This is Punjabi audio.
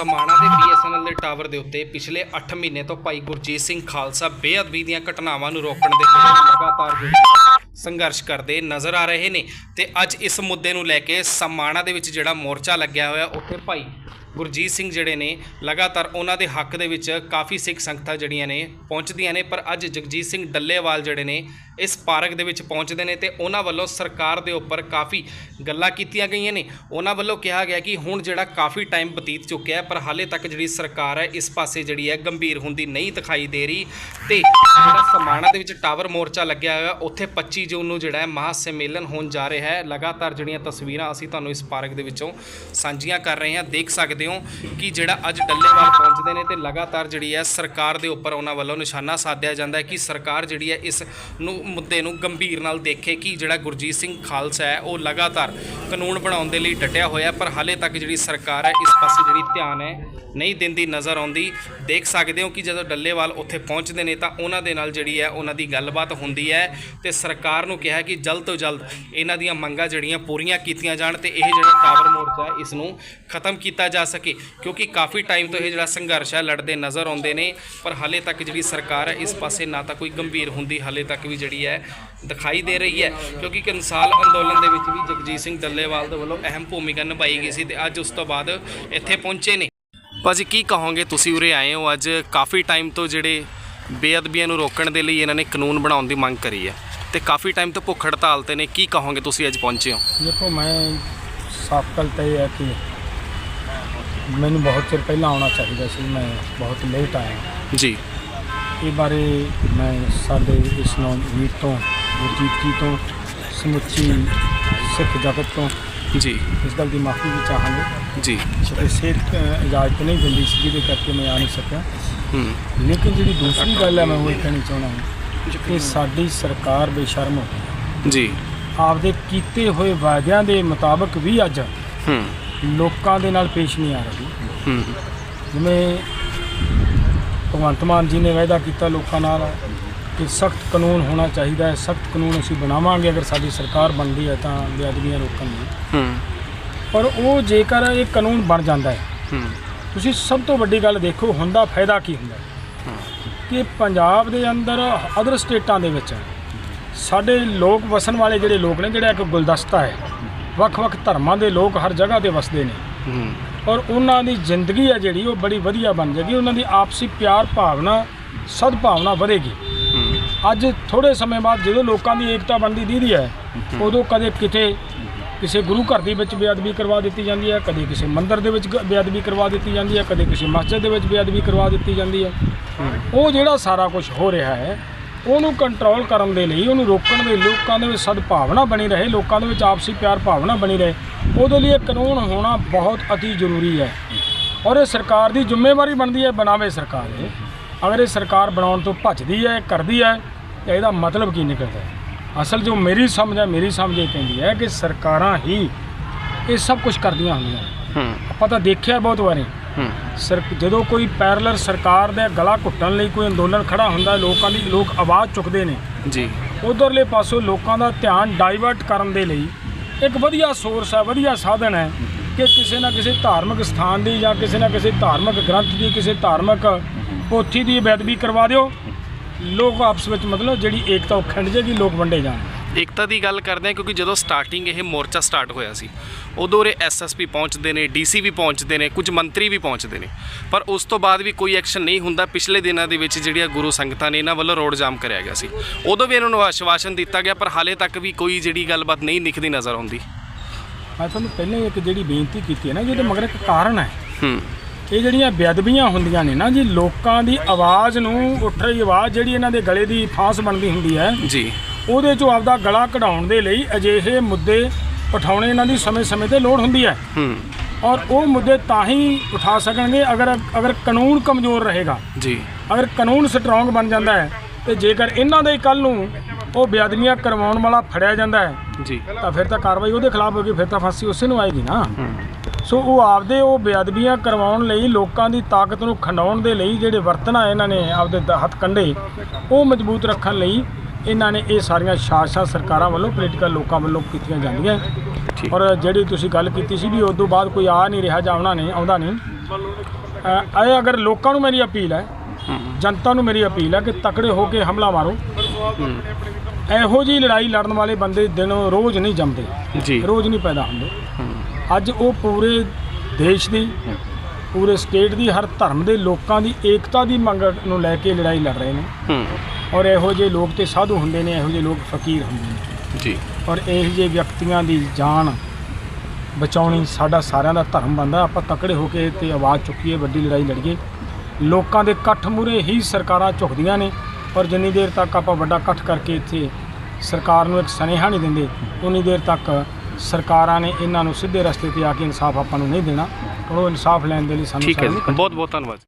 ਸਮਾਣਾ ਦੇ BSNL ਦੇ ਟਾਵਰ ਦੇ ਉੱਤੇ ਪਿਛਲੇ 8 ਮਹੀਨੇ ਤੋਂ ਭਾਈ ਗੁਰਜੀਤ ਸਿੰਘ ਖਾਲਸਾ ਬੇਅਦਬੀ ਦੀਆਂ ਘਟਨਾਵਾਂ ਨੂੰ ਰੋਕਣ ਦੇ ਲਈ ਲਗਾਤਾਰ ਸੰਘਰਸ਼ ਕਰਦੇ ਨਜ਼ਰ ਆ ਰਹੇ ਨੇ ਤੇ ਅੱਜ ਇਸ ਮੁੱਦੇ ਨੂੰ ਲੈ ਕੇ ਸਮਾਣਾ ਦੇ ਵਿੱਚ ਜਿਹੜਾ ਮੋਰਚਾ ਲੱਗਿਆ ਹੋਇਆ, ਉੱਥੇ ਭਾਈ ਗੁਰਜੀਤ ਸਿੰਘ ਜਿਹੜੇ ਨੇ, ਲਗਾਤਾਰ ਉਹਨਾਂ ਦੇ ਹੱਕ ਦੇ ਵਿੱਚ ਕਾਫੀ ਸਿੱਖ ਸੰਗਤਾਂ ਜਿਹੜੀਆਂ ਨੇ ਪਹੁੰਚਦੀਆਂ ਨੇ, ਪਰ ਅੱਜ ਜਗਜੀਤ ਸਿੰਘ ਡੱਲੇਵਾਲ ਜਿਹੜੇ ਨੇ ਇਸ ਪਾਰਕ ਦੇ ਵਿੱਚ ਪਹੁੰਚਦੇ ਨੇ ਤੇ ਉਹਨਾਂ ਵੱਲੋਂ ਸਰਕਾਰ ਦੇ ਉੱਪਰ ਕਾਫੀ ਗੱਲਾਂ ਕੀਤੀਆਂ ਗਈਆਂ ਨੇ। ਉਹਨਾਂ ਵੱਲੋਂ ਕਿਹਾ ਗਿਆ ਕਿ ਹੁਣ ਜਿਹੜਾ ਕਾਫੀ ਟਾਈਮ ਬਤੀਤ ਚੁੱਕਿਆ ਹੈ, ਪਰ ਹਾਲੇ ਤੱਕ ਜਿਹੜੀ ਸਰਕਾਰ ਹੈ, ਇਸ ਪਾਸੇ ਜਿਹੜੀ ਹੈ, ਗੰਭੀਰ ਹੁੰਦੀ ਨਹੀਂ ਦਿਖਾਈ ਦੇ ਰਹੀ ਤੇ ਜਿਹੜਾ ਸਮਾਣਾ ਦੇ ਵਿੱਚ ਟਾਵਰ ਮੋਰਚਾ ਲੱਗਿਆ ਹੋਇਆ, ਉੱਥੇ 25 ਜੂਨ ਨੂੰ ਜਿਹੜਾ ਹੈ ਮਹਾ ਸੰਮੇਲਨ ਹੋਣ ਜਾ ਰਿਹਾ ਹੈ। ਲਗਾਤਾਰ ਜਿਹੜੀਆਂ ਤਸਵੀਰਾਂ ਅਸੀਂ ਤੁਹਾਨੂੰ ਇਸ ਪਾਰਕ ਦੇ ਵਿੱਚੋਂ ਸਾਂਝੀਆਂ ਕਰ ਰਹੇ ਹਾਂ, ਦੇਖ ਸਕਦੇ ਹੋ ਕਿ ਜਿਹੜਾ ਅੱਜ ਡੱਲੇਵਾਲ ਪਹੁੰਚਦੇ ਨੇ ਤੇ ਲਗਾਤਾਰ ਜਿਹੜੀ ਹੈ ਸਰਕਾਰ ਦੇ ਉੱਪਰ ਉਹਨਾਂ ਵੱਲੋਂ ਨਿਸ਼ਾਨਾ ਸਾਧਿਆ ਜਾਂਦਾ ਹੈ ਕਿ ਸਰਕਾਰ ਜਿਹੜੀ ਹੈ, ਇਸ ਨੂੰ ਮੁੱਦੇ ਨੂੰ ਗੰਭੀਰ ਨਾਲ ਦੇਖੇ ਕਿ ਜਿਹੜਾ ਗੁਰਜੀਤ ਸਿੰਘ ਖਾਲਸਾ ਹੈ, ਉਹ ਲਗਾਤਾਰ ਕਾਨੂੰਨ ਬਣਾਉਣ ਦੇ ਲਈ ਡਟਿਆ ਹੋਇਆ ਪਰ ਹਾਲੇ ਤੱਕ ਜਿਹੜੀ ਸਰਕਾਰ ਹੈ, ਇਸ ਪਾਸੇ ਜਿਹੜੀ ਧਿਆਨ ਹੈ, ਨਹੀਂ ਦਿੰਦੀ, ਨਜ਼ਰ ਆਉਂਦੀ। ਦੇਖ ਸਕਦੇ ਹੋ ਕਿ ਜਦੋਂ ਡੱਲੇਵਾਲ ਉੱਥੇ ਪਹੁੰਚਦੇ ਨੇ, ਤਾਂ ਉਹਨਾਂ ਦੇ ਨਾਲ ਜਿਹੜੀ ਹੈ, ਉਹਨਾਂ ਦੀ ਗੱਲਬਾਤ ਹੁੰਦੀ ਹੈ ਤੇ ਸਰਕਾਰ ਨੂੰ ਕਿਹਾ ਕਿ ਜਲਦ ਤੋਂ ਜਲਦ ਇਹਨਾਂ ਦੀਆਂ ਮੰਗਾਂ ਜਿਹੜੀਆਂ ਪੂਰੀਆਂ ਕੀਤੀਆਂ ਜਾਣ ਤੇ ਇਹ ਜਿਹੜਾ ਟਾਵਰ ਮੋਰਚਾ ਹੈ, ਇਸ ਨੂੰ ਖਤਮ ਕੀਤਾ ਜਾ ਸਕੇ। ਕਿਉਂਕਿ ਕਾਫੀ ਟਾਈਮ ਤੋਂ ਇਹ ਜਿਹੜਾ ਸੰਘਰਸ਼ ਹੈ, ਲੜਦੇ ਨਜ਼ਰ ਆਉਂਦੇ ਨੇ, ਪਰ ਹਾਲੇ ਤੱਕ ਜਿਹੜੀ ਸਰਕਾਰ ਹੈ, ਇਸ ਪਾਸੇ ਨਾ ਤਾਂ ਕੋਈ ਗੰਭੀਰ ਹੁੰਦੀ, ਹਾਲੇ ਤੱਕ ਵੀ ਜਿਹੜੀ ਹੈ ਦਿਖਾਈ ਦੇ ਰਹੀ ਹੈ ਕਿਉਂਕਿ ਕਿਸਾਨ ਅੰਦੋਲਨ ਦੇ ਵਿੱਚ ਵੀ ਜਗਜੀਤ ਸਿੰਘ ਡੱਲੇਵਾਲ ਦੇ ਵੱਲੋਂ ਅਹਿਮ ਭੂਮਿਕਾ ਨਿਭਾਈ ਗਈ ਸੀ ਤੇ ਅੱਜ ਉਸ ਤੋਂ ਬਾਅਦ ਇੱਥੇ ਪਹੁੰਚੇ ਨੇ। ਭਾਜੀ ਕੀ ਕਹੋਗੇ ਤੁਸੀਂ ਉਰੇ ਆਏ ਹੋ? ਅੱਜ ਕਾਫੀ ਟਾਈਮ ਤੋਂ ਜਿਹੜੇ ਬੇਅਦਬੀਆਂ ਨੂੰ ਰੋਕਣ ਦੇ ਲਈ ਇਹਨਾਂ ਨੇ ਕਾਨੂੰਨ ਬਣਾਉਣ ਦੀ ਮੰਗ ਕਰੀ ਹੈ ਤੇ ਕਾਫੀ ਟਾਈਮ ਤੋਂ ਭੁੱਖ ਹੜਤਾਲ ਤੇ ਨੇ। ਕੀ ਕਹੋਗੇ ਤੁਸੀਂ ਅੱਜ ਪਹੁੰਚੇ ਹੋ? ਦੇਖੋ ਮੈਂ ਸਾਫ਼ ਗੱਲ ਤਾਂ ਇਹ ਹੈ ਕਿ ਮੈਨੂੰ ਬਹੁਤ ਚਿਰ ਪਹਿਲਾਂ ਆਉਣਾ ਚਾਹੀਦਾ ਸੀ। ਮੈਂ ਬਹੁਤ ਲੇਟ ਆਇਆ। ਜੀ। ਇਹ ਬਾਰੇ ਮੈਂ ਸਾਡੇ ਇਸ ਨੂੰ ਵੀਰ ਤੋਂ ਗੁਰਜੀਤ ਜੀ ਤੋਂ ਸਮੁੱਚੀ ਸਿੱਖ ਜਗਤ ਤੋਂ ਜੀ। ਇਸ ਗੱਲ ਦੀ ਮਾਫੀ ਵੀ ਚਾਹਾਂਗੇ। ਜੀ। ਸਿਹਤ ਇਜਾਜ਼ਤ ਨਹੀਂ ਦਿੰਦੀ ਸੀ ਜਿਹਦੇ ਕਰਕੇ ਮੈਂ ਆ ਨਹੀਂ ਸਕਿਆ। ਹੂੰ। ਲੇਕਿਨ ਜਿਹੜੀ ਦੂਸਰੀ ਗੱਲ ਹੈ ਮੈਂ ਉਹ ਕਹਿਣੀ ਚਾਹੁੰਦਾ ਹਾਂ ਕਿ ਸਾਡੀ ਸਰਕਾਰ ਬੇਸ਼ਰਮ ਜੀ। ਆਪਦੇ ਕੀਤੇ ਹੋਏ ਵਾਅਦਿਆਂ ਦੇ ਮੁਤਾਬਕ ਵੀ ਅੱਜ ਹੂੰ। ਲੋਕਾਂ ਦੇ ਨਾਲ ਪੇਸ਼ ਨਹੀਂ ਆ ਰਹੀ। ਹੂੰ। ਜਿਵੇਂ ਭਗਵੰਤ ਮਾਨ ਜੀ ਨੇ ਵਾਅਦਾ ਕੀਤਾ ਲੋਕਾਂ ਨਾਲ ਕਿ ਸਖਤ ਕਾਨੂੰਨ ਹੋਣਾ ਚਾਹੀਦਾ ਹੈ ਸਖਤ ਕਾਨੂੰਨ ਅਸੀਂ ਬਣਾਵਾਂਗੇ ਅਗਰ ਸਾਡੀ ਸਰਕਾਰ ਬਣਦੀ ਹੈ ਤਾਂ ਬੇਅਦਬੀਆਂ ਰੋਕਣ ਲਈ ਪਰ ਉਹ ਜੇਕਰ ਇਹ ਕਾਨੂੰਨ ਬਣ ਜਾਂਦਾ ਹੈ ਤੁਸੀਂ ਸਭ ਤੋਂ ਵੱਡੀ ਗੱਲ ਦੇਖੋ ਹੁੰਦਾ ਫਾਇਦਾ ਕੀ ਹੁੰਦਾ? ਕਿ ਪੰਜਾਬ ਦੇ ਅੰਦਰ ਅਦਰ ਸਟੇਟਾਂ ਦੇ ਵਿੱਚ ਸਾਡੇ ਲੋਕ ਵਸਣ ਵਾਲੇ ਜਿਹੜੇ ਲੋਕ ਨੇ ਜਿਹੜਾ ਇੱਕ ਗੁਲਦਸਤਾ ਹੈ ਵੱਖ-ਵੱਖ ਧਰਮਾਂ ਦੇ ਲੋਕ ਹਰ ਜਗ੍ਹਾ ਤੇ ਵਸਦੇ ਨੇ। ਔਰ ਉਹਨਾਂ ਦੀ ਜ਼ਿੰਦਗੀ ਹੈ ਜਿਹੜੀ, ਉਹ ਬੜੀ ਵਧੀਆ ਬਣ ਜਾਏਗੀ। ਉਹਨਾਂ ਦੀ ਆਪਸੀ ਪਿਆਰ ਭਾਵਨਾ, ਸਦਭਾਵਨਾ ਵਧੇਗੀ। ਅੱਜ ਥੋੜੇ ਸਮੇਂ ਬਾਅਦ ਜਦੋਂ ਲੋਕਾਂ ਦੀ ਏਕਤਾ ਬਣਦੀ ਦੀਦੀ ਹੈ, ਉਦੋਂ ਕਦੇ ਕਿਤੇ ਕਿਸੇ ਗੁਰੂ ਘਰ ਦੇ ਵਿੱਚ ਬੇਅਦਬੀ ਕਰਵਾ ਦਿੱਤੀ ਜਾਂਦੀ ਹੈ, ਕਦੇ ਕਿਸੇ ਮੰਦਿਰ ਦੇ ਵਿੱਚ ਬੇਅਦਬੀ ਕਰਵਾ ਦਿੱਤੀ ਜਾਂਦੀ ਹੈ, ਕਦੇ ਕਿਸੇ ਮਸਜਿਦ ਦੇ ਵਿੱਚ ਬੇਅਦਬੀ ਕਰਵਾ ਦਿੱਤੀ ਜਾਂਦੀ ਹੈ। ਉਹ ਜਿਹੜਾ ਸਾਰਾ ਕੁਝ ਹੋ ਰਿਹਾ ਹੈ ਉਹਨੂੰ ਕੰਟਰੋਲ ਕਰਨ ਦੇ ਲਈ ਉਹਨੂੰ ਰੋਕਣ ਦੇ ਲੋਕਾਂ ਦੇ ਵਿੱਚ ਸਦਭਾਵਨਾ ਬਣੀ ਰਹੇ ਲੋਕਾਂ ਦੇ ਵਿੱਚ ਆਪਸੀ ਪਿਆਰ ਭਾਵਨਾ ਬਣੀ ਰਹੇ। ਉਹਦੇ ਲਈ ਇਹ ਕਾਨੂੰਨ ਹੋਣਾ ਬਹੁਤ ਅਤੀ ਜ਼ਰੂਰੀ ਹੈ। ਔਰ ਇਹ ਸਰਕਾਰ ਦੀ ਜ਼ਿੰਮੇਵਾਰੀ ਬਣਦੀ ਹੈ ਬਣਾਵੇ ਸਰਕਾਰ ਇਹ। ਅਗਰ ਇਹ ਸਰਕਾਰ ਬਣਾਉਣ ਤੋਂ ਭੱਜਦੀ ਹੈ ਕਰਦੀ ਹੈ ਤਾਂ ਇਹਦਾ ਮਤਲਬ ਕੀ ਨਿਕਲਦਾ ਹੈ? ਅਸਲ ਜੋ ਮੇਰੀ ਸਮਝ ਹੈ ਮੇਰੀ ਸਮਝ ਇਹ ਕਹਿੰਦੀ ਹੈ ਕਿ ਸਰਕਾਰਾਂ ਹੀ ਇਹ ਸਭ ਕੁਝ ਕਰਦੀਆਂ ਹੁੰਦੀਆਂ ਆਪਾਂ ਤਾਂ ਦੇਖਿਆ ਬਹੁਤ ਵਾਰੀ ਸਰ ਜਦੋਂ ਕੋਈ ਪੈਰਲਰ ਸਰਕਾਰ ਦੇ ਗਲਾ ਘੁੱਟਣ ਲਈ ਕੋਈ ਅੰਦੋਲਨ ਖੜਾ ਹੁੰਦਾ ਲੋਕਾਂ ਦੀ ਲੋਕ ਆਵਾਜ਼ ਚੁੱਕਦੇ ਨੇ। ਜੀ। ਉਧਰਲੇ ਪਾਸੋਂ ਲੋਕਾਂ ਦਾ ਧਿਆਨ ਡਾਈਵਰਟ ਕਰਨ ਦੇ ਲਈ ਇੱਕ ਵਧੀਆ ਸੋਰਸ ਹੈ ਵਧੀਆ ਸਾਧਨ ਹੈ ਕਿ ਕਿਸੇ ਨਾ ਕਿਸੇ ਧਾਰਮਿਕ ਸਥਾਨ ਦੀ ਜਾਂ ਕਿਸੇ ਨਾ ਕਿਸੇ ਧਾਰਮਿਕ ਗ੍ਰੰਥ ਦੀ ਕਿਸੇ ਧਾਰਮਿਕ ਪੋਥੀ ਦੀ ਬੇਅਦਬੀ ਕਰਵਾ ਦਿਓ। ਲੋਕ ਆਪਸ ਵਿੱਚ ਮਤਲਬ ਜਿਹੜੀ ਏਕਤਾ ਉਹ ਖਿੰਡ ਜੇਗੀ ਲੋਕ ਵੰਡੇ ਜਾਣ। ਏਕਤਾ ਦੀ ਗੱਲ ਕਰਦੇ ਹਾਂ ਕਿਉਂਕਿ ਜਦੋਂ ਸਟਾਰਟਿੰਗ ਇਹ ਮੋਰਚਾ ਸਟਾਰਟ ਹੋਇਆ ਸੀ ਉਦੋਂ ਰੇ ਐਸਐਸਪੀ ਪਹੁੰਚਦੇ ਨੇ ਡੀਸੀ ਵੀ ਪਹੁੰਚਦੇ ਨੇ ਕੁਝ ਮੰਤਰੀ ਵੀ ਪਹੁੰਚਦੇ ਨੇ। ਪਰ ਉਸ ਤੋਂ ਬਾਅਦ ਵੀ ਕੋਈ ਐਕਸ਼ਨ ਨਹੀਂ ਹੁੰਦਾ। ਪਿਛਲੇ ਦਿਨਾਂ ਦੇ ਵਿੱਚ ਜਿਹੜੀਆਂ ਗੁਰੂ ਸੰਗਤਾਂ ਨੇ ਇਹਨਾਂ ਵੱਲੋਂ ਰੋਡ ਜਾਮ ਕਰਿਆ ਗਿਆ ਸੀ। ਉਦੋਂ ਵੀ ਇਹਨਾਂ ਨੂੰ ਆਸ਼ਵਾਸਨ ਦਿੱਤਾ ਗਿਆ ਪਰ ਹਾਲੇ ਤੱਕ ਵੀ ਕੋਈ ਜਿਹੜੀ ਗੱਲਬਾਤ ਨਹੀਂ ਨਿਕਦੀ ਨਜ਼ਰ ਆਉਂਦੀ। ਮੈਂ ਤੁਹਾਨੂੰ ਪਹਿਲਾਂ ਇੱਕ ਜਿਹੜੀ ਬੇਨਤੀ ਕੀਤੀ ਹੈ ਨਾ ਜਿਹਦੇ ਮਗਰ ਇੱਕ ਕਾਰਨ ਹੈ। ਹੂੰ। ਇਹ ਜਿਹੜੀਆਂ ਬੇਅਦਬੀਆਂ ਹੁੰਦੀਆਂ ਨੇ ਨਾ ਜੀ ਲੋਕਾਂ ਦੀ ਆਵਾਜ਼ ਨੂੰ ਉੱਠ ਰਹੀ ਆਵਾਜ਼ ਜਿਹੜੀ ਇਹਨਾਂ ਦੇ ਗਲੇ ਦੀ ਫਾਂਸ ਬਣਦੀ ਹੁੰਦੀ ਹੈ ਜੀ। ਉਹਦੇ ਚੋਂ ਆਪਦਾ ਗਲਾ ਕਢਾਉਣ ਦੇ ਲਈ ਅਜਿਹੇ ਮੁੱਦੇ ਉਠਾਉਣੇ ਇਹਨਾਂ ਦੀ ਸਮੇਂ-ਸਮੇਂ ਤੇ ਲੋੜ ਹੁੰਦੀ ਹੈ। ਹੂੰ। ਔਰ ਉਹ ਮੁੱਦੇ ਤਾਂ ਹੀ ਉਠਾ ਸਕਣਗੇ ਅਗਰ ਅਗਰ ਕਾਨੂੰਨ ਕਮਜ਼ੋਰ ਰਹੇਗਾ। ਜੀ। ਅਗਰ ਕਾਨੂੰਨ ਸਟਰੋਂਗ ਬਣ ਜਾਂਦਾ ਹੈ ਤੇ ਜੇਕਰ ਇਹਨਾਂ ਦੇ ਕੱਲ ਨੂੰ ਉਹ ਬੇਅਦਬੀਆਂ ਕਰਵਾਉਣ ਵਾਲਾ ਫੜਿਆ ਜਾਂਦਾ ਹੈ ਜੀ। ਤਾਂ ਫਿਰ ਤਾਂ ਕਾਰਵਾਈ ਉਹਦੇ ਖਿਲਾਫ ਹੋਗੀ ਫਿਰ ਤਾਂ ਫਾਂਸੀ ਉਸੇ ਨੂੰ ਆਏਗੀ ਨਾ। ਸੋ ਉਹ ਆਪਦੇ ਉਹ ਬੇਅਦਬੀਆਂ ਕਰਵਾਉਣ ਲਈ ਲੋਕਾਂ ਦੀ ਤਾਕਤ ਨੂੰ ਖੰਡਾਉਣ ਦੇ ਲਈ ਜਿਹੜੇ ਵਰਤਣਾ ਇਹਨਾਂ ਨੇ ਆਪਦੇ ਹੱਥ ਕੰਡੇ ਉਹ ਮਜ਼ਬੂਤ ਰੱਖਣ ਲਈ ਇਹਨਾਂ ਨੇ ਇਹ ਸਾਰੀਆਂ ਸ਼ਾਸਕਾਂ ਸਰਕਾਰਾਂ ਵੱਲੋਂ ਪੋਲੀਟੀਕਲ ਲੋਕਾਂ ਵੱਲੋਂ ਕੀਤੀਆਂ ਜਾਂਦੀਆਂ। ਔਰ ਜਿਹੜੀ ਤੁਸੀਂ ਗੱਲ ਕੀਤੀ ਸੀ ਵੀ ਉਸ ਤੋਂ ਬਾਅਦ ਕੋਈ ਆ ਨਹੀਂ ਰਿਹਾ ਜਾਂ ਆਉਣਾ ਨਹੀਂ ਆਉਂਦਾ ਨਹੀਂ। ਇਹ ਅਗਰ ਲੋਕਾਂ ਨੂੰ ਮੇਰੀ ਅਪੀਲ ਹੈ ਜਨਤਾ ਨੂੰ ਮੇਰੀ ਅਪੀਲ ਹੈ ਕਿ ਤਕੜੇ ਹੋ ਕੇ ਹਮਲਾ ਮਾਰੋ। ਇਹੋ ਜੀ ਲੜਾਈ ਲੜਨ ਵਾਲੇ ਬੰਦੇ ਦਿਨੋਂ ਰੋਜ਼ ਨਹੀਂ ਜੰਮਦੇ। ਜੀ। ਰੋਜ਼ ਨਹੀਂ ਪੈਦਾ ਹੁੰਦੇ। ਅੱਜ ਉਹ ਪੂਰੇ ਦੇਸ਼ ਦੀ ਪੂਰੇ ਸਟੇਟ ਦੀ ਹਰ ਧਰਮ ਦੇ ਲੋਕਾਂ ਦੀ ਏਕਤਾ ਦੀ ਮੰਗ ਨੂੰ ਲੈ ਕੇ ਲੜਾਈ ਲੜ ਰਹੇ ਨੇ। ਹੂੰ। ਔਰ ਇਹੋ ਜਿਹੇ ਲੋਕ ਤੇ ਸਾਧੂ ਹੁੰਦੇ ਨੇ ਇਹੋ ਜਿਹੇ ਲੋਕ ਫਕੀਰ ਹੁੰਦੇ ਨੇ। ਜੀ। ਔਰ ਇਹੋ ਜਿਹੇ ਵਿਅਕਤੀਆਂ ਦੀ ਜਾਨ ਬਚਾਉਣੀ ਸਾਡਾ ਸਾਰਿਆਂ ਦਾ ਧਰਮ ਬਣਦਾ। ਆਪਾਂ ਤਕੜੇ ਹੋ ਕੇ ਤੇ ਆਵਾਜ਼ ਚੁੱਕੀਏ ਵੱਡੀ ਲੜਾਈ ਲੜੀਏ। ਲੋਕਾਂ ਦੇ ਇਕੱਠ ਮੂਰੇ ਹੀ ਸਰਕਾਰਾਂ ਝੁਕਦੀਆਂ ਨੇ। ਔਰ ਜਿੰਨੀ ਦੇਰ ਤੱਕ ਆਪਾਂ ਵੱਡਾ ਇਕੱਠ ਕਰਕੇ ਇੱਥੇ ਸਰਕਾਰ ਨੂੰ ਇੱਕ ਸੁਨੇਹਾ ਨਹੀਂ ਦਿੰਦੇ ਉਨੀ ਦੇਰ ਤੱਕ ਸਰਕਾਰਾਂ ਨੇ ਇਹਨਾਂ ਨੂੰ ਸਿੱਧੇ ਰਸਤੇ ਤੇ ਆ ਕੇ ਇਨਸਾਫ ਆਪਾਂ ਨੂੰ ਨਹੀਂ ਦੇਣਾ। ਉਹ ਇਨਸਾਫ ਲੈਣ ਦੇ ਲਈ ਸਾਨੂੰ ਠੀਕ ਹੈ ਜੀ। ਬਹੁਤ ਬਹੁਤ ਧੰਨਵਾਦ।